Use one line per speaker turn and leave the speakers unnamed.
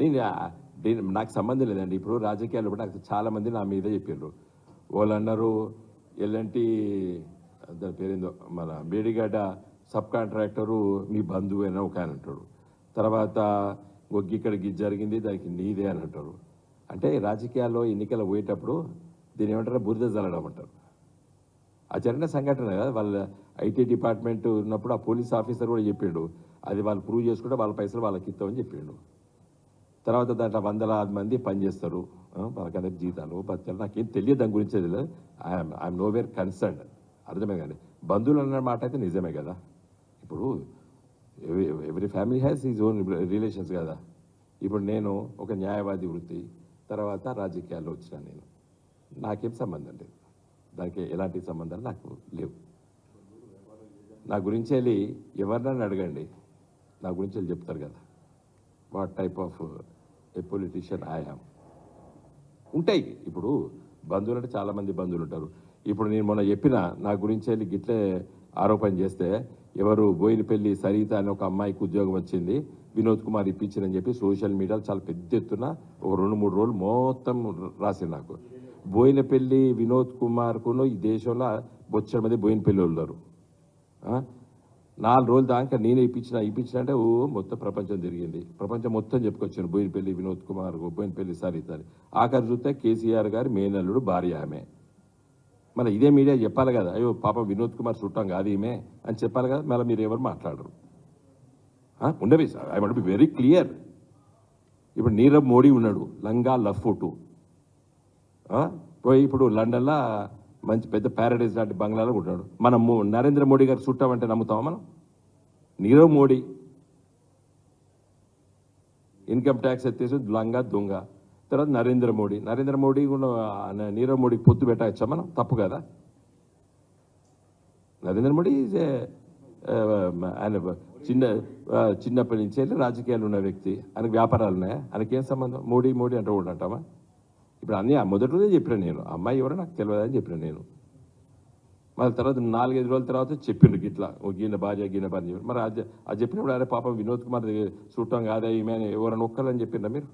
నేను నాకు సంబంధం లేదండి. ఇప్పుడు రాజకీయాలు కూడా నాకు చాలామంది నా మీద చెప్పారు వాళ్ళు అన్నారు ఎలాంటి దాని పేరేందో మన మేడిగడ్డ సబ్ కాంట్రాక్టరు మీ బంధువు అని ఒక ఆయన అంటాడు. తర్వాత గొగ్గి ఇక్కడికి జరిగింది దానికి నీదే అని అంటారు. అంటే రాజకీయాల్లో ఎన్నికలు పోయేటప్పుడు దీని ఏమంటారు బురద జల్లడం అంటారు. ఆ జరిగిన సంఘటన కదా వాళ్ళ ఐటీ డిపార్ట్మెంట్ ఉన్నప్పుడు ఆ పోలీస్ ఆఫీసర్ కూడా చెప్పిండు అది వాళ్ళు ప్రూవ్ చేసుకుంటే వాళ్ళ పైసలు వాళ్ళకి ఇస్తామని చెప్పిండు తర్వాత దాంట్లో వందలాది మంది పనిచేస్తారు. ఆ, జీతాలు బత్యాలు నాకేం తెలియదు దాని గురించి తెలియదు. I'm I'm nowhere concern అర్థమే కానీ బంధువులు అన్న మాట అయితే నిజమే కదా? ఇప్పుడు every family has is own relations కదా? ఇప్పుడు నేను ఒక న్యాయవాది వృత్తి తర్వాత రాజకీయాల్లో వచ్చిన నేను. నాకేం సంబంధం లేదు. దానికి ఎలాంటి సంబంధాలు నాకు లేవు. నా గురించి వెళ్ళి ఎవరినైనా అడగండి. నా గురించి వెళ్ళి చెప్తారు కదా? What type of a politician I ఉంటాయి. ఇప్పుడు బంధువులు అంటే చాలామంది బంధువులు ఉంటారు. ఇప్పుడు నేను మొన్న చెప్పిన నా గురించి వెళ్ళి గిట్లే ఆరోపణ చేస్తే ఎవరు బోయినపల్లి సరిత అనే ఒక అమ్మాయికి ఉద్యోగం వచ్చింది వినోద్ కుమార్ ఇప్పించిందని చెప్పి సోషల్ మీడియాలో చాలా పెద్ద ఎత్తున ఒక రెండు మూడు రోజులు మొత్తం రాసింది నాకు. బోయినపల్లి వినోద్ కుమార్కును ఈ దేశంలో బొచ్చడి మంది బోయినపల్లి వాళ్ళు ఉన్నారు. నాలుగు రోజులు దాకా నేనే ఇప్పించిన ఇప్పించిన అంటే ఓ మొత్తం ప్రపంచం తిరిగింది. ప్రపంచం మొత్తం చెప్పుకొచ్చాను బోయినపల్లి వినోద్ కుమార్ బోయినపల్లి సరిత ఆఖరి చూస్తే కేసీఆర్ గారి మేనల్లుడు భార్య ఆమె. మళ్ళీ ఇదే మీడియా చెప్పాలి కదా. అయ్యో పాప వినోద్ కుమార్ చుట్టాం కాదు ఈమె అని చెప్పాలి కదా. మళ్ళీ మీరు ఎవరు మాట్లాడరు? ఉండవి sir. I want be very clear. ఇప్పుడు నీరవ్ మోడీ ఉన్నాడు. లంగా లఫ్ ఫోటో పోయి ఇప్పుడు లండన్లో మంచి పెద్ద ప్యారడైజ్ లాంటి బంగ్లాలో ఉంటాడు మనం నరేంద్ర మోడీ గారు చుట్టామంటే నమ్ముతామా మనం? నీరవ్ మోడీ ఇన్కమ్ ట్యాక్స్ ఎత్తేసి లంగా దొంగ. తర్వాత నరేంద్ర మోడీ. నరేంద్ర మోడీ కూడా నీరవ్ మోడీకి పొత్తు పెట్టచ్చా మనం? తప్పు కదా. నరేంద్ర మోడీ is ఆయన చిన్న చిన్నప్పటి నుంచి వెళ్ళి రాజకీయాలు ఉన్న వ్యక్తి. ఆయనకు వ్యాపారాలు ఉన్నాయా? ఆయనకేం సంబంధం? మోడీ మోడీ అంటూ కూడా అంటామా ఇప్పుడు అన్నీ ఆ చెప్పిన నేను. అమ్మాయి ఎవరో నాకు తెలియదు అని చెప్పిన నేను. మళ్ళీ తర్వాత నాలుగైదు రోజుల తర్వాత చెప్పిండ్రు గిట్లా. ఓ గీన భార్య గీన భార్య చెప్పి. మరి అది చెప్పినప్పుడు అరే పాపం వినోద్ కుమార్ దగ్గర చూడటం కాదా ఈమె ఎవరైనా ఒక్కలని చెప్పిండ్రా మీరు?